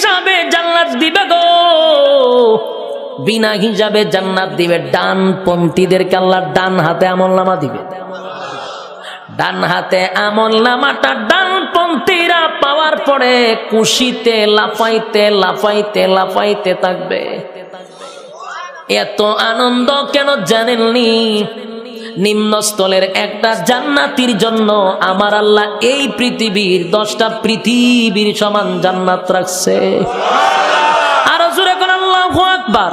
হিসাবে জান্নাত দিবে গো। বিনা হিসাবে জান্নাত দিবে। ডান পন্থীদেরকে আল্লাহ ডান হাতে আমল নামা দিবে। ডান হাতে আমল নামাটা ডান পন্থীরা পাওয়ার পরে কুশিতে লাফাইতে লাফাইতে লাফাইতে থাকবে। এত আনন্দ কেন জানেননি? নিম্নস্থলের একটা জান্নাতির জন্য আমার আল্লাহ এই পৃথিবীর দশটা পৃথিবীর সমান জান্নাত রাখছে। আর জুড়ে কোন আল্লাহ আকবার।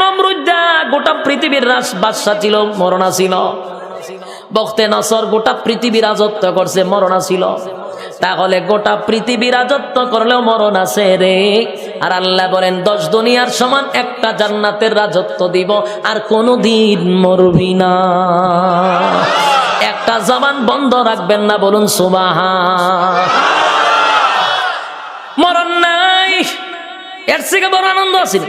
নমরুদ্দা গোটা পৃথিবীর রাজ বাদশাহ ছিল, মরণা ছিল। বক্তে নসর গোটা পৃথিবী রাজত্ব করছে, মরণা ছিল। তাহলে গোটা পৃথিবী রাজত্ব করলেও মরণ আছে রে। আর আল্লাহ বলেন, দশ দুনিয়ার সমান একটা জান্নাতের রাজত্ব দিব, আর কোনোদিন মরবি না। একটা জবান বন্ধ রাখবেন না, বলুন সুবাহা মরণ নাই। এর থেকে বড় আনন্দ আসেনি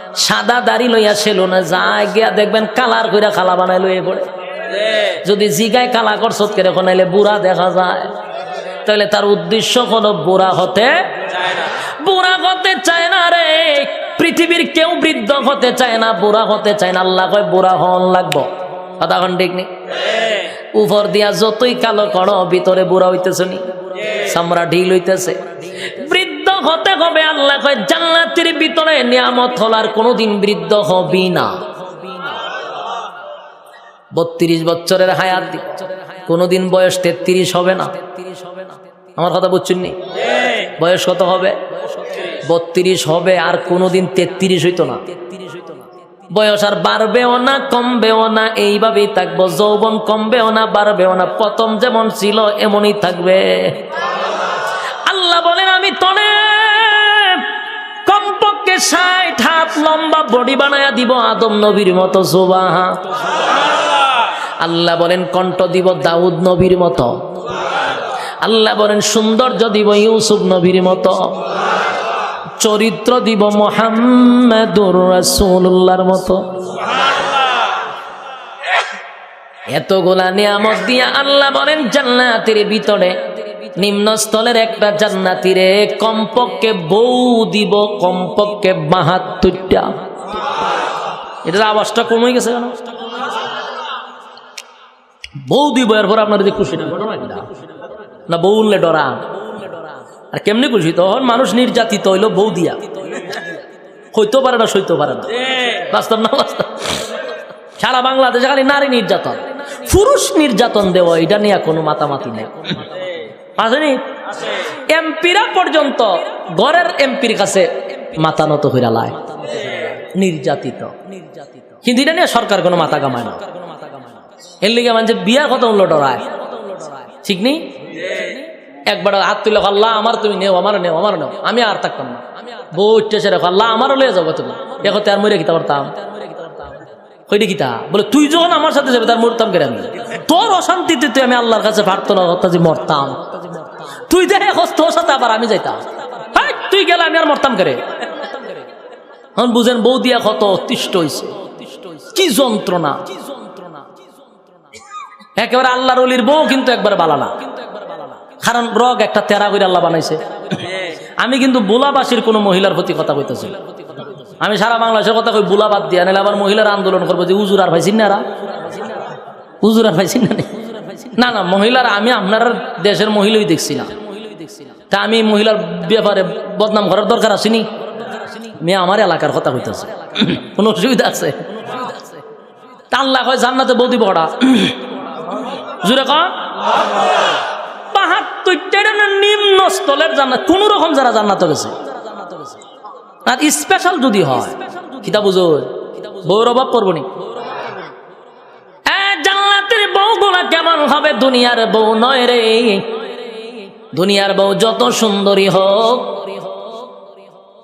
সাদা দাড়ি লইয়া ছিল না, যায় গিয়া দেখবেন কালার কইরা খালা বানাই লইয়ে পড়ে যদি জিগায় কালা করছত করে কোনাইলে বুড়া দেখা যায়। তাহলে তার উদ্দেশ্য হলো বুড়া হতে বুড়া হতে চায় না রে, পৃথিবীর কেউ বৃদ্ধ হতে চায় না, বুড়া হতে চায় না। আল্লাহ কয়, বুড়া হন লাগবো। কথা কন ঠিক নেই উপর দিয়া যতই কালো করো, ভিতরে বুড়া হইতেছে নি। সামরা ঢিল হইতেছে। হতে হবে আল্লাহ কয়, জান্নাতের ভিতরে নিয়ামত হলার কোনোদিন বৃদ্ধ হবি না। বত্রিশ বছরের হায়াত কোনোদিন বয়স তেত্রিশ হবে না। আমার কথা বুঝছেন বয়স কত হবে? বত্রিশ হবে আর কোনোদিন তেত্রিশ হইতো না। বয়স আর বাড়বেও না, কমবেও না, এইভাবেই থাকব। যৌবন কমবেও না, বাড়বেও না, প্রথম যেমন ছিল, এমনই থাকবে। লম্বা বডি বানায়া দিব আদম নবীর মতো সুবাহা আল্লাহ বলেন, কণ্ঠ দিব দাউদ নবীর মতো। আল্লাহ বলেন, সৌন্দর্য দিব ইউসুফ নবীর মতো। চরিত্র দিব মোহাম্মদুর রাসূলুল্লাহর মতো। এতগুলা নিয়ামত দিয়া আল্লাহ বলেন, জান্নাতের ভিতরে নিম্নস্থলের একটা জান্নাতিরে কমপক্ষে বউ দিব, কমপক্ষে বাহাত্তরটা। এটার আওয়াজটা কমে গেছে কেন? বউ দিব, এরপর আপনার যে খুশি না, বউ উনলে ডরা। আর কেমনি খুশি? তখন মানুষ নির্যাতিত হইল বউ দিয়া। হইতে পারে না সইতে পারে না। বাস্তব না বাস্তব? সারা বাংলাদেশে খালি নারী নির্যাতন। পুরুষ নির্যাতন দেওয়া, এটা নিয়ে কোনো মাতামাতি নেই। আসেনি এমপিরা পর্যন্ত ঘরের এমপির কাছে মাথা নত হইরা লায়। নির্যাতিত। কিন্তু এটা নিয়ে সরকার কোনো মাথা কামায় না। এর লিগে মানে বিয়ার কথা উল্লো ঠিক নেই? একবার হাত তুলে আল্লাহ, আমার তুমি নেও আমার নেও আমার নেও। আমি আর থাকতাম না। বউ উঠতেছে রেখো আল্লাহ, আমারও লয়ে যাব তুমি। দেখো তার মরে কিতা পারতাম কইটি কিতা? বলে, তুই যখন আমার সাথে যাবে, তার মরতাম কেন তোর অশান্তিতে তুই আমি আল্লাহর কাছে প্রার্থনা করতাম যে মরতাম। তুই দেখে হস তোর সাথে আবার আমি যাইতাম। তুই গেলে আমি আর মরতাম করে? এখন বুঝেন, বউ দিয়া কত অতিষ্ঠ হয়েছে কি যন্ত্রণা। একেবারে আল্লাহর অলির বউ কিন্তু একবার বালানা কারণ রগ একটা তেরা করে আল্লাহ বানাইছে। আমি কিন্তু বুলাবাসীর কোনো মহিলার প্রতি কথা কইতেছি। আমি সারা বাংলাদেশের কথা কই বুলা বাদ দিয়া, নাহলে আবার মহিলার আন্দোলন করব যে উজুর আর ভাইছিন না এরা? উজুর আর ভাইছিন না না না, মহিলার, আমি আপনার দেশের মহিলাই দেখছি না। তা আমি মহিলার ব্যাপারে বদনাম করার দরকার আসেনি মেয়ে আমার এলাকার কথা কইতেছে। কোনো অসুবিধা আছে? আল্লাহ কয় জান্নাতে স্পেশাল যদি হয় বউগুলা কেমন হবে? দুনিয়ার বউ নয় রে। দুনিয়ার বউ যত সুন্দরী হোক,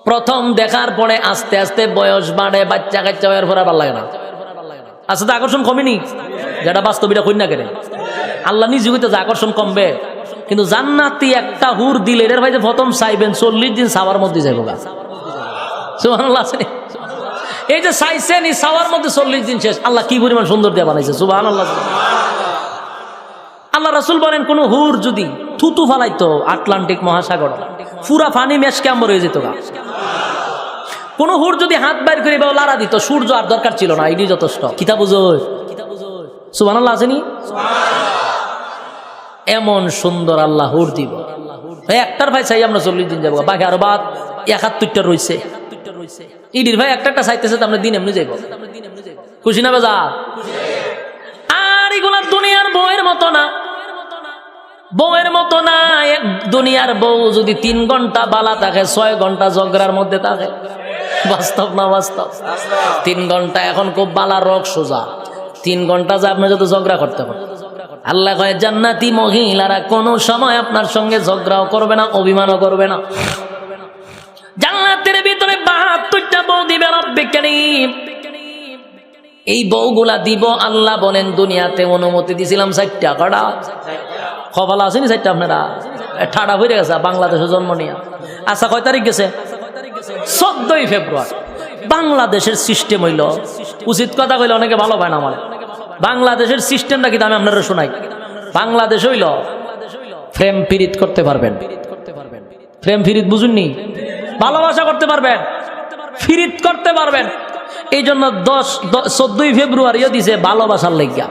প্রথম দেখার পরে আস্তে আস্তে বয়স বাড়ে, বাচ্চা কাচ্চা হওয়ার পর আর ভালো লাগে না। আচ্ছা তো আকর্ষণ কমেনি? যেটা বাস্তবিটা কই না কেন আল্লাহ নিজে হইতে যে আকর্ষণ কমবে, কিন্তু জান্নাতি একটা হুর দিলে এর ভাই যে প্রথম চাইবেন চল্লিশ দিন সাওয়ার মধ্যে যাইব গা। আছে এই যে চাইছেন এই সাওয়ার মধ্যে চল্লিশ দিন শেষ, আল্লাহ কি পরিমাণ সুন্দর দিয়ে বানাইছে সুবাহ আল্লাহ রাসুল বলেন, কোন হুর যদি থুতু ফালাইতো আটলান্টিক মহাসাগর। পুরা ফানি মেশ ক্যাম্বর হয়ে যেত গা। কোন হুর যদি হাত বাইর করে বা লাড়া দিত, সূর্য আর দরকার ছিল না এটি যথেষ্ট। কিতা বুঝো সুবান আল্লাহ এমন সুন্দর আল্লাহ হুর দিব। একটার ভাই চাই আমরা চল্লিশ দিন যাব বাকি আরও বাদ একাত্তরটা রয়েছে ইডির ভাই একটা একটা চাইতেছে আমরা দিন এমনি যাইব। খুশি না বেজা? আর এগুলা দুনিয়ার বউয়ের মতো না। বউয়ের মতো না, এক দুনিয়ার বউ যদি তিন ঘণ্টা বালা থাকে, ছয় ঘণ্টা ঝগড়ার মধ্যে থাকে। বাস্তব না বাস্তব? তিন ঘণ্টা এখন খুব বালা রক সোজা। তিন ঘণ্টা যে আপনি যদি ঝগড়া করতে পারেন। আল্লাহ কয়, জান্নাতি মহিলারা কোনো সময় আপনার সঙ্গে ঝগড়াও করবে না, অভিমানও করবে না। জান্নাতের ভিতরে বাহাত্তরটা বউ দিবে রব্বে কারীম। এই বউগুলা দিব, আল্লাহ বলেন, দুনিয়াতে অনুমতি দিছিলাম চারটা কটা? খবর আসেনি চারটা আপনারা? এ, ঠাডা হয়ে গেছে বাংলাদেশে জন্ম নিয়ে। আচ্ছা কয় তারিখ গেছে? চোদ্দই ফেব্রুয়ারি। বাংলাদেশের সিস্টেম হইল উচিত কথা কইলে অনেকে ভালো পায় না আমার। বাংলাদেশের সিস্টেমটা কিন্তু আমি আপনারা শোনাই। বাংলাদেশ হইল ফ্রেম ফিরিত করতে পারবেন। ফ্রেম ফিরিত বুঝুননি? ভালোবাসা করতে পারবেন। ফিরিত করতে পারবেন। এই জন্য দশ চোদ্দই ফেব্রুয়ারিও দিছে ভালোবাসার লেগিয়া।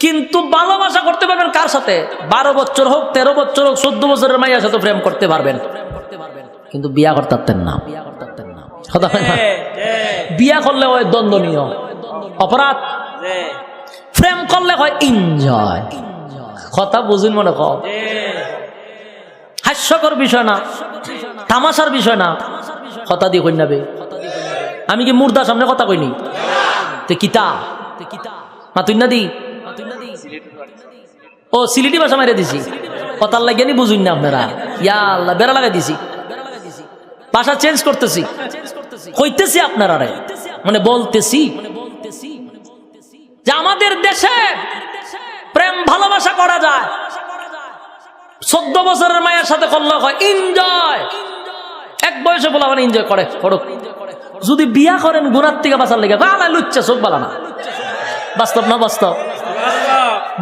কিন্তু ভালোবাসা করতে পারবেন কার সাথে? বারো বছর হোক তেরো বছর হোক চোদ্দ বছরের মাইয়ার সাথে প্রেম করতে পারবেন। কিন্তু বিয়া করতে পারতেন না? বিয়া করলে হয় দ্বন্দ্বনীয় অপরাধ। প্রেম করলে হয় এনজয় কথা বুঝুন মনে কর। হাস্যকর বিষয় না। তামাশার বিষয় না। কথা দিয়ে কইনাবে আমি কি মুর্দার সামনে কথা কইনি? তে কিতা? মা তুই না দি? ও, সিলেটি ভাষা মারে দিছি। কথার লাগে নি বুঝুন না আপনারা। ইয়া আল্লাহ, বেড়া লাগাই দিছি। ভাষা চেঞ্জ করতেছি। কইতেছি আপনারা মানে বলতেছি। যে আমাদের দেশে প্রেম ভালোবাসা করা যায়। চোদ্দ বছরের মায়ের সাথে করলে হয়। এনজয় এক বয়সে বলা মানে এনজয় করে করুক যদি বিয়া করেন গুণার থেকে বাঁচার লেগে গালা লুচ্ছে চোখ বালানা বাস্তব না বাস্তব?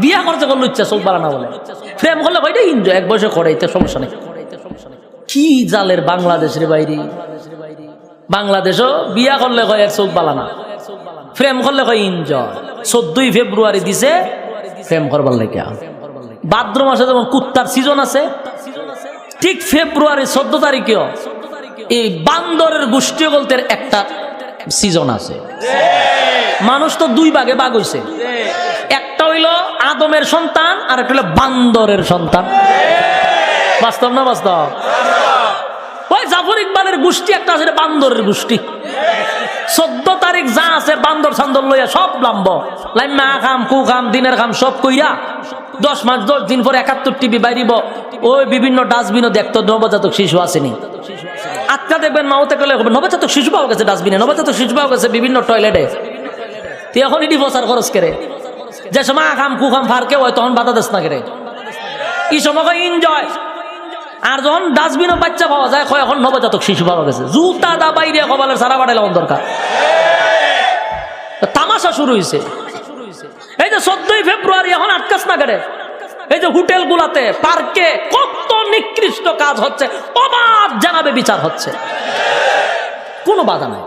বিয়া করতে করলে ইচ্ছা, চোখ বালানা বলে। প্রেম করলে ভাই এনজয় এক বয়সে করে, এতে সমস্যা নেই। কি জালের বাংলাদেশের বাইরে? বাংলাদেশও বিয়া করলে কয় এর চোখ বালানা প্রেম করলে কয় এনজয় চোদ্দই ফেব্রুয়ারি দিছে, প্রেম করবার লেগে। ভাদ্র মাসে যেমন কুত্তার সিজন আছে, ঠিক ফেব্রুয়ারি চোদ্দ তারিখেও এই বান্দরের গোষ্ঠী গল্পের একটা সিজন আছে। মানুষ তো দুই ভাগে একটা হইল আদমের সন্তান, আর একটা হইল বান্দরের সন্তান। বাস্তব না বাস্তব? ওই জাফর ইকবালের গোষ্ঠী একটা আছে বান্দরের গোষ্ঠী। চোদ্দ তারিখ যা আছে, বান্দর সান্দর লইয়া সব লাম্ব। লাইমা খাম, কু খাম, দিনের খাম, সব কইরা দশ মাস, দশ দিন পরে একাত্তর টিভি বাইরিব। ওই বিভিন্ন ডাস্টবিনও দেখতো, নবজাতক শিশু আসেনি। আজকা দেখবেন, মাওতে গেলে নবজাতক শিশু পাওয়া গেছে ডাস্টবিনে, নবজাতক শিশু পাওয়া গেছে বিভিন্ন টয়লেটে এখন ইডি বসার খরচ করে। যে সময় আখাম কুখাম ফারকে হয় তখন বাধা দেশ না করে এই সময় এনজয় আর যখন ডাস্টবিনও বাচ্চা পাওয়া যায়, কয় এখন নবজাতক শিশু পাওয়া গেছে। জুতা দা বাইরে কবালের সারা বাড়াইলে দরকার তামাশা শুরু হয়েছে এই যে চোদ্দই ফেব্রুয়ারি এখন আটকাস না কেটে এই যে হোটেল গুলাতে পার্কে কত নিকৃষ্ট কাজ হচ্ছে, অবাধ জানাবে বিচার হচ্ছে। কোনো বাধা নাই।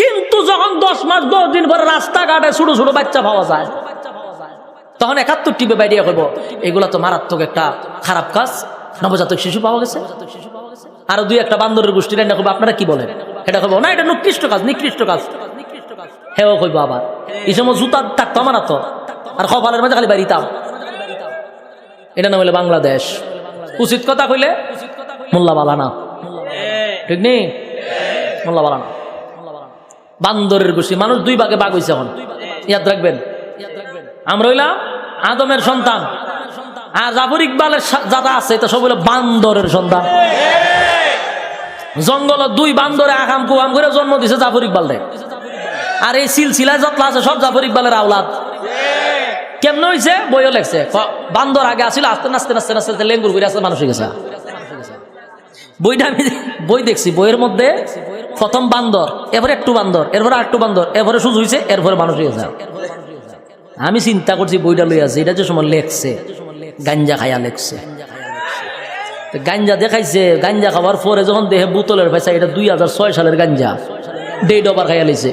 কিন্তু যখন দশ মাস, দশ দিন পরে রাস্তাঘাটে ছোট ছোট বাচ্চা পাওয়া যায় তখন একাত্তর টিপে বাইরে করব এগুলা তো মারাত্মক একটা খারাপ কাজ। নবজাতক শিশু পাওয়া গেছে। আরও দুই একটা বান্দরের গোষ্ঠী রান্না করব, আপনারা কি বলেন? এটা করব না, এটা নিকৃষ্ট কাজ নিকৃষ্ট কাজ। হেও আবার। এই সময় জুতা থাকতো আমার তো আর মাঝে খালি বাড়িতাম। এটা না হলে বাংলাদেশ। উচিত কথা কইলে মোল্লা বালানা ঠিক নেই? মোল্লা বালানা বান্দরের গোষ্ঠী, মানুষ দুই ভাগে বাঘ হয়েছে এখন। ইয়াদ রাখবেন? আমরা হইলাম আদমের সন্তান। আর জাফর ইকবালের যারা আছে, এটা সব হইল বান্দরের সন্তান। জঙ্গল দুই বান্দরে আকাম কুয়াম করে জন্ম দিছে জাফর ইকবাল আর এই সিলসিলায় যত আছে, সব জাফর ইকবালের আওলাদ। কেমন হয়েছে বইও লেখছে। বান্দর আগে আসছিল আস্তে নাচতে নাচতে নাচতে লেঙ্গুর করে আসতে মানুষ হয়ে গেছে। বইটা আমি বই দেখছি, বইয়ের মধ্যে প্রথম বান্দর, এরপরে একটু বান্দর, এরপরে একটু বান্দর, এরপরে সুযোগ হয়েছে এরপরে মানুষ হয়ে যায় আমি চিন্তা করছি বইটা লই আছে, এটা যে সময় লেখছে, গাঞ্জা খায়া লেখছে। গাঞ্জা দেখাইছে, গাঞ্জা খাওয়ার পরে যখন দেহে বোতলের পয়সা এটা দুই হাজার ছয় সালের গাঞ্জা ডেট ওভার খাইয়া লেছে।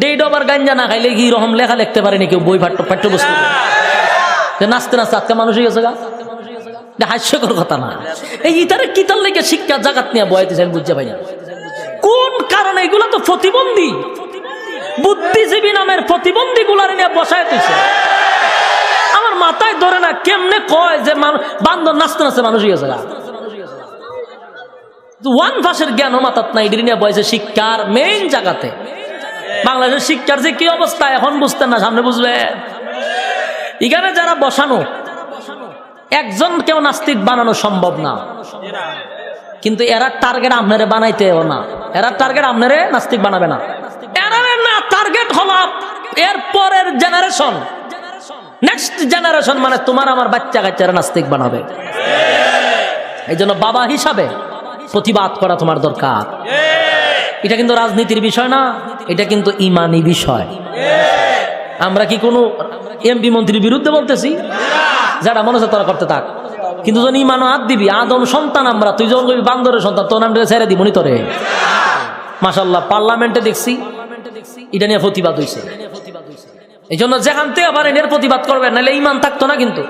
ডেট ওভার গাঞ্জা না খাইলে কি রকম লেখা লিখতে পারেনি কেউ বই পাঠ্য পাঠ্যবস্তু যে নাচতে নাচতে আজকে মানুষ হয়ে গেছে গা। হাস্যকর কথা না। এই ইতারে কিতার লেগে শিক্ষা জাগাত নিয়ে বয়াইতেছে আমি বুঝতে পাই কোন কারণে এগুলো তো প্রতিবন্ধী? বুদ্ধিজীবী নামের প্রতিবন্ধী গুলার নিয়ে বসায় তুইছে আমার মাথায় ধরে না, কেমনে কয় যে বান্দর নাচতে নাচতে মানুষ গেছে ওয়ান ভাষের জ্ঞান মাথাত নাই, এটি নিয়ে বয়সে শিক্ষার মেইন জায়গাতে বাংলাদেশের শিক্ষার যে কি অবস্থা, এখন বুঝতেন না, সামনে বুঝবে। এখানে যারা বসানো, একজন কেউ নাস্তিক বানানো সম্ভব না। কিন্তু এরা টার্গেট আপনারে বানাইতেও না। এরা টার্গেট আপনারে নাস্তিক বানাবে না। টার্গেট হলো এর পরের জেনারেশন নেক্সট জেনারেশন মানে তোমার আমার বাচ্চা কাচ্চারা নাস্তিক বানাবে। এই জন্য বাবা হিসাবে প্রতিবাদ করা তোমার দরকার। এটা কিন্তু রাজনীতির বিষয় না, এটা কিন্তু ইমানি বিষয়। আমরা কি কোনো এমপি মন্ত্রীর বিরুদ্ধে বলতেছি? যারা মনে তোরা করতে থাক। কিন্তু যখন ইমানও হাত দিবি, আদম সন্তান আমরা, তুই যখন বান্দরের সন্তান, তোর নামটা ছেড়ে দিব তোরে মাসাল্লাহ পার্লামেন্টে দেখছি এটা নিয়ে প্রতিবাদ হয়েছে এই জন্য যেখান থেকে পারেন এর প্রতিবাদ করবেন নাহলে ইমান থাকতো না কিন্তু।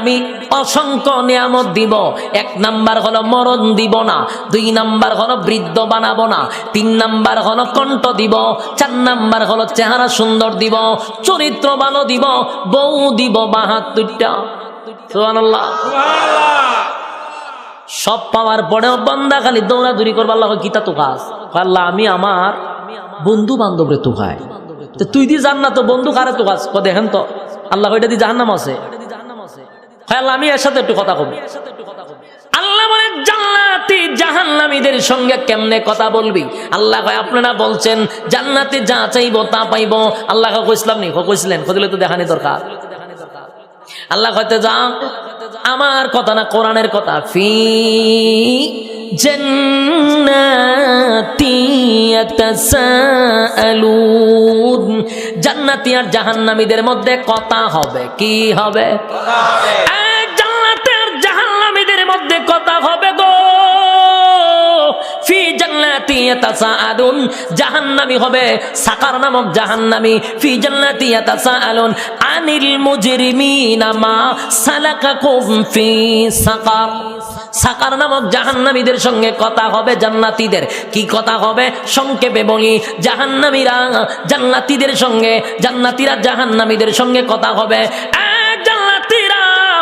আমি অসংখ্য নিয়ামত দিব। এক নাম্বার হলো মরণ দিব না, দুই নাম্বার হলো বৃদ্ধ বানাবো না, তিন নাম্বার হলো কণ্ঠ দিব, চার নাম্বার হলো চেহারা সুন্দর দিব, চরিত্র ভালো দিব, বউ দিব বাহাত্তরটা। সুবহানাল্লাহ। সব পাওয়ার পরেও বন্দা খালি দৌড়াদৌড়ি করবার আল্লাহ গীতা তো কাজ আল্লাহ, আমি আমার বন্ধু বান্ধবরে তো খাই তো তুই দি জান না তো বন্ধু কারে তো কাজ দেখেন তো, আল্লাহ ওইটা দি জাহান্নাম আছে। আল্লাহ, আমি এর সাথে একটু কথা কব। আল্লাহ বলে, জান্নাতি জাহান্নামীদের সঙ্গে কেমনে কথা বলবি? আল্লাহ কয়, আপনারা বলছেন, জান্নাতে যা চাইব তা পাইবো। আল্লাহ কইসলাম নি কইছিলেন, কদিলে তো দেখানি দরকার। আল্লাহ কইতে যা আমার কথা না কোরআনের কথা। ফি জান্নাতি আর জাহান্নামীদের মধ্যে কথা হবে। কি হবে। ইয়াতাসাআলুন, জাহান্নামী হবে। সাকার নামক জাহান্নামী, ফি জান্নাতি ইয়াতাসাআলুন, আনিল মুজরিমিনা মা সালাকাকুম ফি সাকার। সাকার নামক জাহান্নামীদের সঙ্গে কথা হবে জান্নাতীদের। কি কথা হবে? সংক্ষেপে বলি, জাহান্নামীরা জান্নাতীদের সঙ্গে, জান্নাতীরা জাহান্নামীদের সঙ্গে কথা হবে।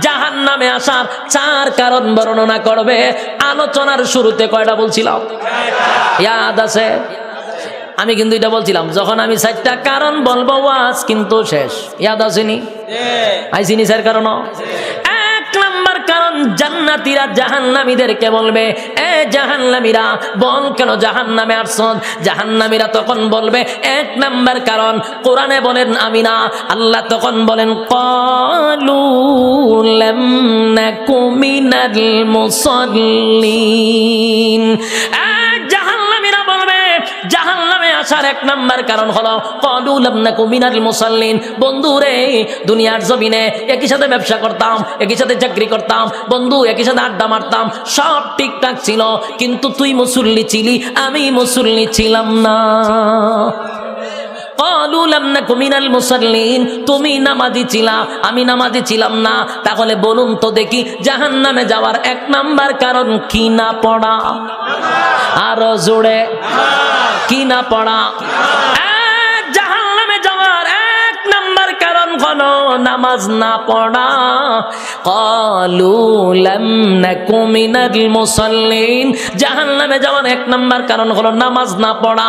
জাহান নামে আসার চার কারণ বর্ণনা করবে। আলোচনার শুরুতে কয়টা বলছিলাম? ইয়াদ আছে? আমি কিন্তু এটা বলছিলাম যখন আমি চারটা কারণ বলব ওয়াজ কিন্তু শেষ। ইয়াদ আসেনি? আইসিনি স্যার কারণ কারণ জান্নাতীরা জাহান্নামীদেরকে বলবে, এ জাহান্নামীরা, বল কেন জাহান্নামে আসছ? জাহান্নামীরা তখন বলবে, এক নাম্বার কারণ, কোরআনে বলেন আমি না আল্লাহ তখন বলেন, কলু লাম নাকু মিনাল মুসাল্লিন। এ জাহান্নামীরা বলবে, জাহান্নামে আসার এক নাম্বার কারণ হলো কলুল লাম নাকু মিনাল বন্ধু রে, দুনিয়ার জমিনে একই সাথে ব্যবসা করতাম, একই সাথে চাকরি করতাম, বন্ধু একই সাথে আড্ডা মারতাম, সব ঠিকঠাক ছিল, কিন্তু তুই মুসল্লি ছিলি, আমি মুসল্লি ছিলাম না। ক্বালু লাম নাকু মিনাল মুসাল্লিন, তুমি নামাজি ছিলা, আমি নামাজি ছিলাম না। তাহলে বলুন তো দেখি, জাহান্নামে যাওয়ার এক নাম্বার কারণ কি না পড়া? আর জোরে। কি না পড়া? হলো নামাজ না পড়া। কলু মুসল্লিন, জাহান্নামে যাওয়ার এক নাম্বার কারণ হলো নামাজ না পড়া।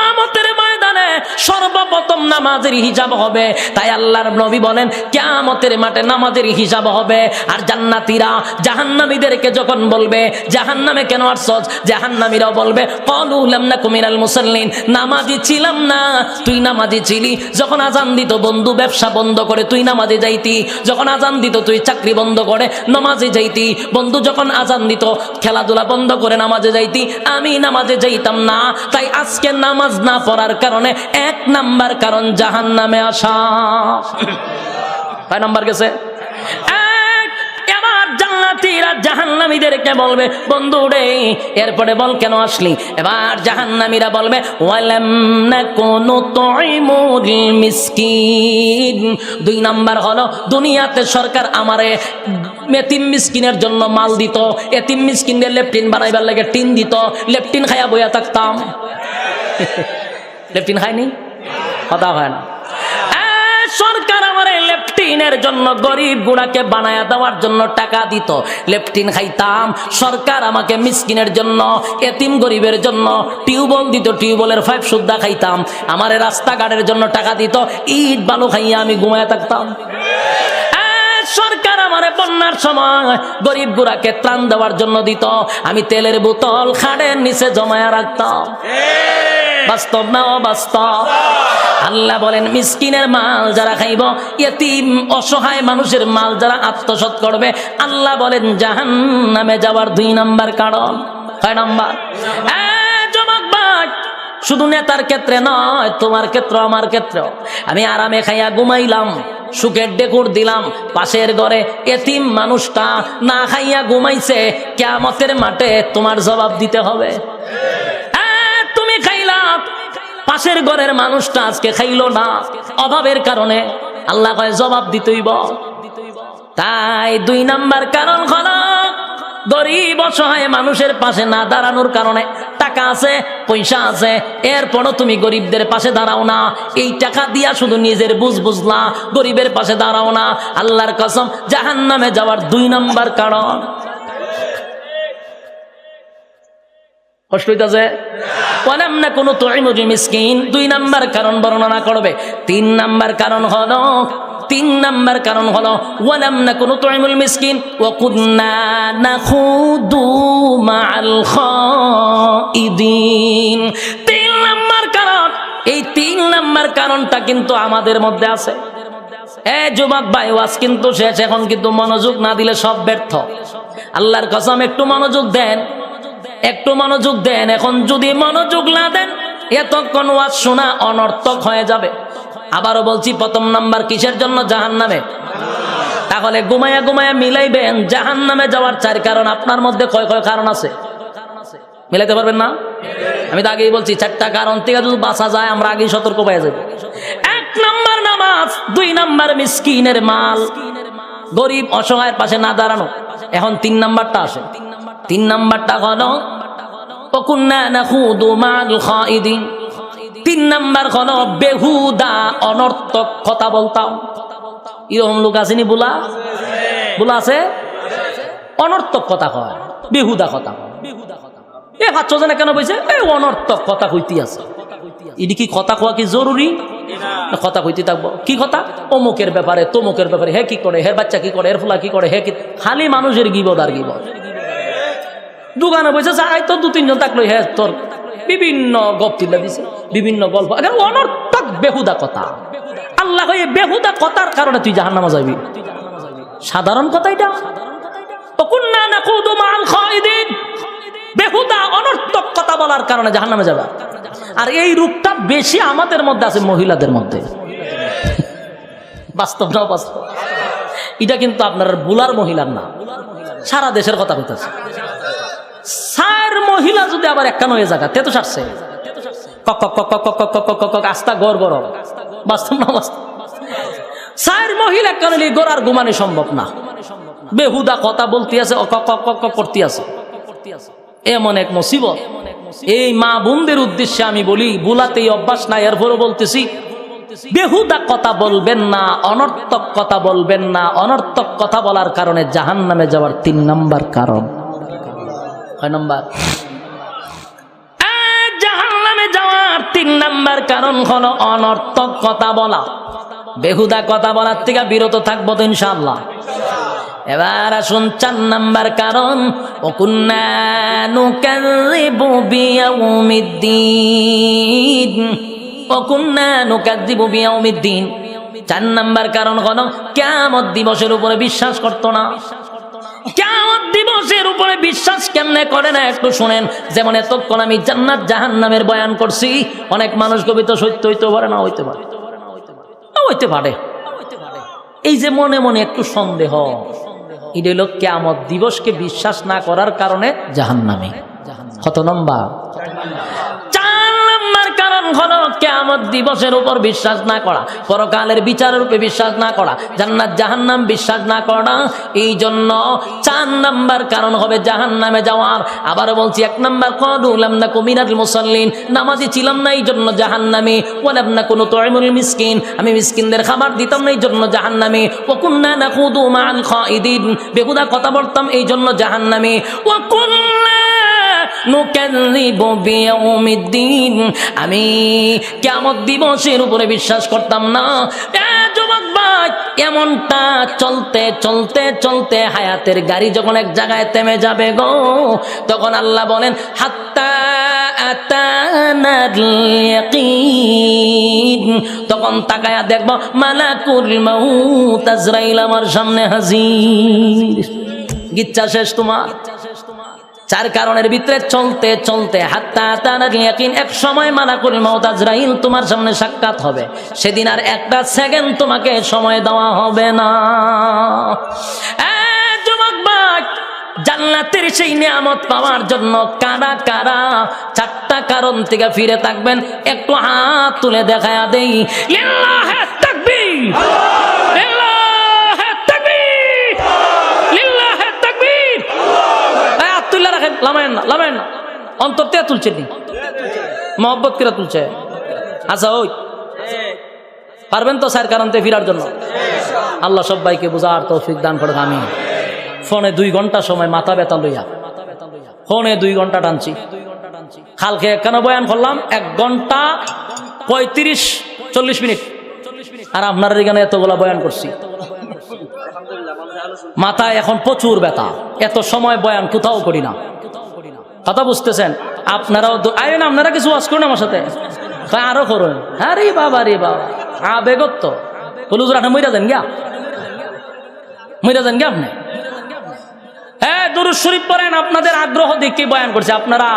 সর্বপ্রথম নামাজের হিসাব হবে। তাই আল্লাহর নবী বলেন, কিয়ামতের মাঠে নামাজের হিসাব হবে। আর জান্নাতীরা জাহান্নামীদেরকে যখন বলবে, জাহান্নামে কেন আসছস? জাহান্নামীরাও বলবে কলু লাম নাকু মিনাল মুসাল্লিন। নামাজি ছিলাম না। তুই নামাজি ছিলি? যখন আজান দিত, বন্ধু, ব্যবসা বন্ধ করে তুই নামাজে যাইতি। যখন আজান দিত, তুই চাকরি বন্ধ করে নামাজে যাইতি। বন্ধু, যখন আজান দিত, খেলাধুলা বন্ধ করে নামাজে যাইতি। আমি নামাজে যাইতাম না। তাই আজকে নামাজ না পড়ার কারণে এক নাম্বার কারণ জাহান নামে আসা। কয় নাম্বার গেছে? বলবে, বন্ধু রে, এরপরে বল কেন আসলি? এবার বলবে দুই নাম্বার হলো, দুনিয়াতে সরকার আমারে এতিম মিসকিনের জন্য মাল দিত, এতিম মিসকিনদের লেপটিন বানাইবার লাগে টিন দিত, লেপটিন খাইয়া বইয়া থাকতাম। লেপটিন খায়নি কথা হয় না। সরকার আমার এই লেপটিনের জন্য গরিব গুড়াকে বানায়া দেওয়ার জন্য টাকা দিত। লেপটিন খাইতাম। সরকার আমাকে মিসকিনের জন্য, এতিম গরিবের জন্য টিউবওয়েল দিত, টিউবওয়েলের ফাইভ সুদ্ধা খাইতাম। আমার রাস্তাঘাটের জন্য টাকা দিত। ইট, বালু খাইয়া আমি ঘুমায় থাকতাম। সরকার আমার বন্যার সময় গরিব গুড়াকে ত্রাণ দেওয়ার জন্য দিত। আমি তেলের বোতল খাড়ের নিচে জমায়া রাখতাম। বাস্তব না অবাস্তব? আল্লাহ বলেন মিসকিনের মাল যারা খাইব এতিম অসহায় মানুষের মাল যারা আত্মসৎ করবে আল্লাহ বলেন জাহান নামে যাওয়ার দুই নাম্বার কারণ। কয় নাম্বার? ভাই, শুধু নেতার ক্ষেত্রে নয় তোমার ক্ষেত্র আমার ক্ষেত্র। আমি আরামে খাইয়া ঘুমাইলাম সুখের ডেকুর দিলাম পাশের ঘরে এতিম মানুষটা না খাইয়া ঘুমাইছে কেমতের মাঠে তোমার জবাব দিতে হবে। পাশের ঘরের মানুষটা আজকে খাইলো না। অভাবের কারণে আল্লাহ কয়, জবাব দিতেইব তাই দুই নাম্বার কারণ হলো, গরিব অসহায় মানুষের পাশে না দাঁড়ানোর কারণে টাকা আছে, পয়সা আছে। এরপরও তুমি গরিবদের পাশে দাঁড়াও না। এই টাকা দিয়া শুধু নিজের বুঝ বুঝলা, গরিবের পাশে দাঁড়াও না। আল্লাহর কসম জাহান নামে যাওয়ার দুই নাম্বার কারণ। না কোনো দুই নাম্বার কারণ বর্ণনা করবে। তিন নাম্বার কারণ তিন নাম্বার কারণ না কোনো নাখুদু মাআল খাইদিন। তিন নাম্বার কারণ, এই তিন নাম্বার কারণটা কিন্তু আমাদের মধ্যে আছে। এ ভাই, ওয়াজ কিন্তু শেষ, এখন কিন্তু মনোযোগ না দিলে সব ব্যর্থ। আল্লাহর কসম, একটু মনোযোগ দেন। একটু মনোযোগ দেন। এখন যদি মনোযোগ না দেন, এতক্ষণ ওয়াজ শোনা অনর্থক হয়ে যাবে। আবারও বলছি, প্রথম নাম্বার কিসের জন্য? জাহান নামে তাহলে ঘুমায়া ঘুমায়া মিলাইবেন। জাহান নামে যাওয়ার চার কারণ। আপনার মধ্যে কয় কয় কারণ আছে? মিলাইতে পারবেন না? আমি তো আগেই বলছি, চারটা কারণ থেকে যদি বাঁচা যায়, আমরা আগেই সতর্ক পেয়ে যাব এক নাম্বার নামাজ, দুই নাম্বার মিসকিনের মাল। গরিব অসহায়ের পাশে না দাঁড়ানো। এখন তিন নাম্বারটা আসে। তিন নাম্বারটা হলো তিন নাম্বার হলো, বেহুদা অনর্থক কথা বলতাম। এরকম লোক আসেনি বুলা? বুলা আছে? অনর্থক কথা কয়, বেহুদা কথা এ ভাবছ জানে কেন বলছে? এই অনর্থক কথা কইতে আছে। এটি কি কথা কোয়া কি জরুরি? কথা কইতে থাকব। কি কথা? অমুকের ব্যাপারে, তমুকের ব্যাপারে। হে কি করে? হের বাচ্চা কি করে? হের ফুলা কি করে? হে কি খালি মানুষের গিবদ আর গিবদ দোকানে বসে যাই তো দু তিনজন থাকল হে তোর বিভিন্ন গপ তুলে দিছে বিভিন্ন গল্প। অনর্থক বেহুদা কথা। আল্লাহ এই বেহুদা কথার কারণে তুই জাহান নামা যাবি। সাধারণ কথা এটা। বেহুদা অনর্থক কথা বলার কারণে আর এই রূপটা বেশি আমাদের মধ্যে আছে, মহিলাদের মধ্যে। বাস্তব বাস্তব? এটা কিন্তু আপনার বুলার মহিলার না। সারা দেশের কথা বলতেছে। সার মহিলা যদি আবার একখান হয়ে জায়গা, তে তো সারছে। আস্তা গড় গরম বাস্তব না বাস্তব সার মহিলা কারণে গড়ার ঘুমানো সম্ভব না। বেহুদা কথা বলতে আছে করতে আছে। এমন এক মুসিবত। এই মা বোনদের উদ্দেশ্যে আমি বলি বুলাতেই অভ্যাস না এরপরও বলতেছি, বেহুদা কথা বলবেন না, অনর্থক কথা বলবেন না, অনর্থক কথা বলার কারণে জাহান নামে যাওয়ার তিন নাম্বার কারণ। নাম্বার? তিন নাম্বার কারণ হলো অনর্থক কথা বলা। বেহুদা কথা বলার থেকে বিরত থাকব তো ইনশাল্লাহ এবার আসুন চার নাম্বার কারণ অকুন্নানুকাদ্দিন চার নাম্বার কারণ হলো কেমন দিবসের উপরে বিশ্বাস করতো না। কেমন দিবসের উপরে বিশ্বাস কেমনে করে না একটু শুনেন। যেমন এতক্ষণ আমি জান্নাত জাহান নামের বয়ান করছি, অনেক মানুষ কবি তো সত্য হইতে পারে না হইতে পারে। হইতে পারে। এই যে মনে মনে একটু সন্দেহ, এটা হলো কেমত দিবসকে বিশ্বাস না করার কারণে জাহান নামে কত নম্বর? কেমত দিবসের উপর বিশ্বাস না করা, পরকালের বিচারের উপরে বিশ্বাস না করা, জান্নাত জাহান্নাম বিশ্বাস না করা এই জন্য চার নাম্বার কারণ হবে জাহান নামে যাওয়ার। আবার বলছি, এক নাম্বার কদুলাম না কুমিনাল মুসল্লিন, নামাজি ছিলাম না এই জন্য জাহান নামে ওয়ালাম না কোনো তয়মুল মিসকিন, আমি মিসকিনদের খাবার দিতাম না এই জন্য জাহান নামে ওকুন্না না কুদু মাল খাইদিন, বেহুদা কথা বলতাম এই জন্য জাহান নামে ওকুন্না আমি কিয়ামত দিবসের উপরে বিশ্বাস করতাম না। এমনটা চলতে চলতে চলতে হায়াতের গাড়ি যখন এক জায়গায় থেমে যাবে গো, তখন আল্লাহ বলেন তখন তাকায়া দেখব, মালাকুল মাউত আজরাইল আমার সামনে হাজির। গিচ্ছা শেষ তোমার? চার কারণের ভিতরে চলতে চলতে এক সময় মালাকুল মাউত আজরাইল তোমার সামনে সাক্ষাৎ হবে। সেদিন আর একটা সেকেন্ড তোমাকে সময় দেওয়া হবে না। জান্নাতের সেই নিয়ামত পাওয়ার জন্য কারা কারা, চারটা কারণ থেকে ফিরে থাকবেন। একটু হাত তুলে দেখায়া দেই। লিল্লাহে লিল্লাহে তাকবীর লিল্লাহে তাকবীর এই হাত তুলে রাখেন লামায়েন না লামায়েন না অন্তর থেকে তুলছে নি। মহব্বত করে তুলছে। আচ্ছা ওই। পারবেন তো স্যার ফিরার জন্য? আল্লাহ বোঝার তৌফিক দান করে আমি ফোনে দুই ঘণ্টা সময় মাথা ব্যথা লইয়া। ফোনে দুই ঘণ্টা টানছি। কালকে কেন বয়ান করলাম? এক ঘণ্টা পঁয়ত্রিশ, চল্লিশ মিনিট। আর আপনার এখানে এতগুলা বয়ান করছি। মাথায় এখন প্রচুর ব্যথা। এত সময় বয়ান কোথাও করি না। কথা বুঝতেছেন? আপনারাও আইন আপনারা কিছু ওয়াজ করুন আমার সাথে। আরও করুন। আরে বাবা রে বাবা। আবেগত বলে হুজুর আপনি মইরা যান গিয়া। মইরা যান গিয়া আপনি? হ্যাঁ দুরুদ শরীফ পড়েন, আপনাদের আগ্রহ দেখে বয়ান করছে? আপনারা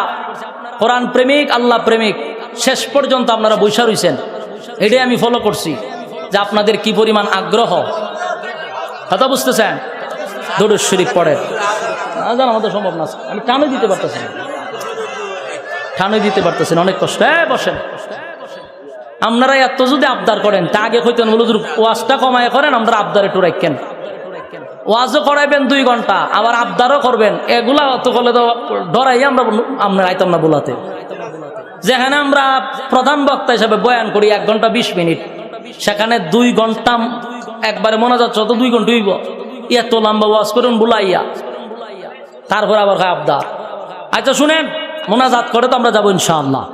কোরআন প্রেমিক, আল্লাহ প্রেমিক, শেষ পর্যন্ত আপনারা বৈশা রইছেন। এটাই আমি ফলো করছি, যে আপনাদের কি পরিমাণ আগ্রহ। কথা বুঝতেছেন? দুরুদ শরীফ পড়েন। না আমাদের সম্ভব না আমি টানে দিতে পারতেছি না। টানে দিতে পারতেছি না, অনেক কষ্ট। হ্যাঁ বসেন। আপনারা এত যদি আবদার করেন, তা আগে হইতেন বলুদুর ওয়াজটা কমায় করেন, আমরা আবদারে একটু রাখেন ওয়াজও করাইবেন দুই ঘণ্টা, আবার আবদারও করবেন। এগুলা অত করলে তো ডরাই আমরা আপনার আইতাম না বোলাতে। যেখানে আমরা প্রধান বক্তা হিসাবে বয়ান করি, এক ঘণ্টা বিশ মিনিট। সেখানে দুই ঘণ্টা একবারে মনে যাচ্ছে তো দুই ঘণ্টা হইব, এত লম্বা ওয়াজ করুন বুলাইয়া। তারপর আবার হয় আবদার। আচ্ছা শুনেন মোনাজাত করে তো আমরা যাব ইনশাআল্লাহ।